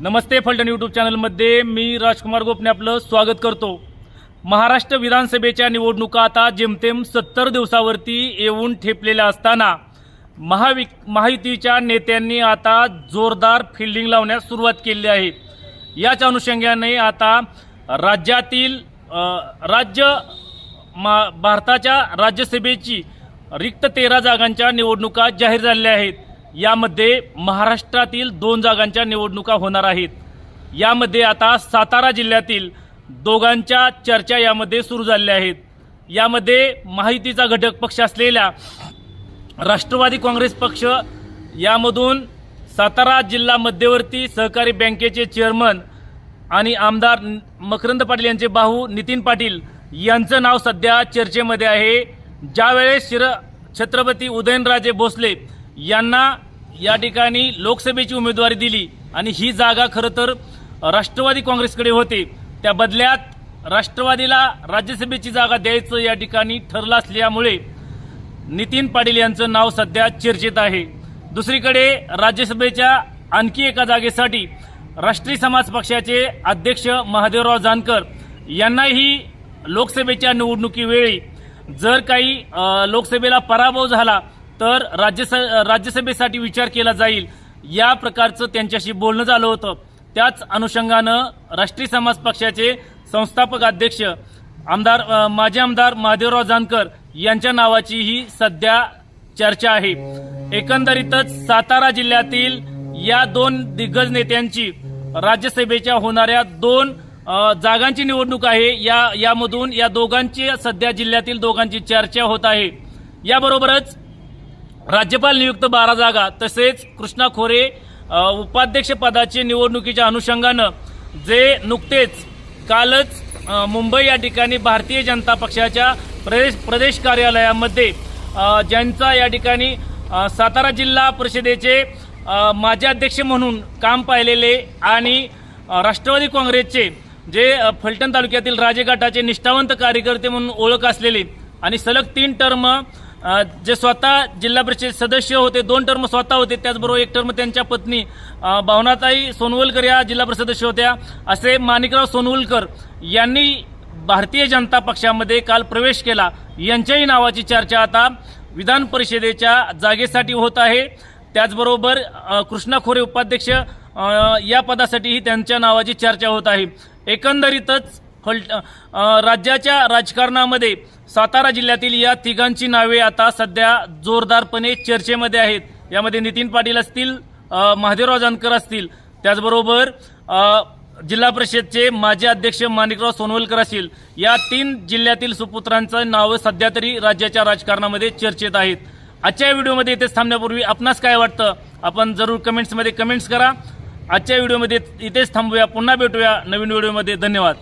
नमस्ते Phaltan YouTube चॅनलमध्ये मी राजकुमार गोपने आपलं स्वागत करतो. महाराष्ट्र विधानसभेच्या निवडणुका आता जेमतेम सत्तर दिवसावरती येऊन ठेपलेल्या असताना महावि महायुतीच्या नेत्यांनी आता जोरदार फिल्डिंग लावण्यास सुरुवात केली आहे. याच अनुषंगाने आता राज्यातील राज्य मा भारताच्या राज्यसभेची रिक्त तेरा जागांच्या निवडणुका जाहीर झालेल्या आहेत. यामध्ये महाराष्ट्रातील दोन जागांच्या निवडणुका होणार आहेत. यामध्ये आता सातारा जिल्ह्यातील दोघांच्या चर्चा यामध्ये सुरू झालेल्या आहेत. यामध्ये माहितीचा घटक पक्ष असलेल्या राष्ट्रवादी काँग्रेस पक्ष यामधून सातारा जिल्हा मध्यवर्ती सहकारी बँकेचे चेअरमन आणि आमदार मकरंद पाटील यांचे भाऊ नितीन पाटील यांचं नाव सध्या चर्चेमध्ये आहे. ज्यावेळेस शिर छत्रपती उदयनराजे भोसले यांना या ठिकाणी लोकसभेची उमेदवारी दिली आणि ही जागा खरं तर राष्ट्रवादी काँग्रेसकडे होते. त्या बदल्यात राष्ट्रवादीला राज्यसभेची जागा द्यायचं या ठिकाणी ठरलं असल्यामुळे नितीन पाटील यांचं नाव सध्या चर्चेत आहे. दुसरीकडे राज्यसभेच्या आणखी एका जागेसाठी राष्ट्रीय समाज पक्षाचे अध्यक्ष महादेवराव जानकर यांनाही लोकसभेच्या निवडणुकीवेळी जर काही लोकसभेला पराभव झाला तर राज्यस राज्यसभेसाठी विचार केला जाईल. या प्रकारचं त्यांच्याशी बोलणं झालं होतं. त्याच अनुषंगानं राष्ट्रीय समाज पक्षाचे संस्थापक अध्यक्ष आमदार माजी आमदार महादेवराव जानकर यांच्या नावाची ही सध्या चर्चा आहे. एकंदरीतच सातारा जिल्ह्यातील या दोन दिग्गज नेत्यांची राज्यसभेच्या होणाऱ्या दोन जागांची निवडणूक आहे. या यामधून या दोघांची सध्या जिल्ह्यातील दोघांची चर्चा होत आहे. याबरोबरच राज्यपाल नियुक्त बारा जागा तसेच कृष्णा खोरे उपाध्यक्षपदाची निवडणुकीच्या अनुषंगानं जे नुकतेच कालच मुंबई या ठिकाणी भारतीय जनता पक्षाच्या प्रदेश प्रदेश कार्यालयामध्ये ज्यांचा या ठिकाणी सातारा जिल्हा परिषदेचे माजी अध्यक्ष म्हणून काम पाहिलेले आणि राष्ट्रवादी काँग्रेसचे जे फलटण तालुक्यातील राजेघाटाचे निष्ठावंत कार्यकर्ते म्हणून ओळख असलेले आणि सलग तीन टर्म जे स्वतः जिल्हा परिषद सदस्य होते दोन टर्म स्वतः होते त्याचबरोबर एक टर्म त्यांच्या पत्नी भावनाताई सोनवलकर या जिल्हा परिषद सदस्य होत्या. असे माणिकराव सोनवलकर यांनी भारतीय जनता पक्षामध्ये काल प्रवेश केला. यांच्याही नावाची चर्चा आता विधान परिषदेच्या जागेसाठी होत आहे. त्याचबरोबर कृष्णा खोरे उपाध्यक्ष या पदासाठीही त्यांच्या नावाची चर्चा होत आहे. एकंदरीतच फल राज्याच्या राजकारणामध्ये सातारा जिल्ह्यातील या तिघांची नावे आता सध्या जोरदारपणे चर्चेमध्ये आहेत. यामध्ये नितीन पाटील असतील महादेवराव जानकर असतील. त्याचबरोबर जिल्हा परिषदचे माजी अध्यक्ष माणिकराव सोनवलकर असतील. या तीन जिल्ह्यातील सुपुत्रांचं नावं सध्या तरी राज्याच्या राजकारणामध्ये चर्चेत आहेत. आजच्या व्हिडिओमध्ये इथेच थांबण्यापूर्वी आपणास काय वाटतं? आपण जरूर कमेंट्समध्ये कमेंट्स करा. आजच्या व्हिडिओमध्ये इथेच थांबूया. पुन्हा भेटूया नवीन व्हिडिओमध्ये. धन्यवाद.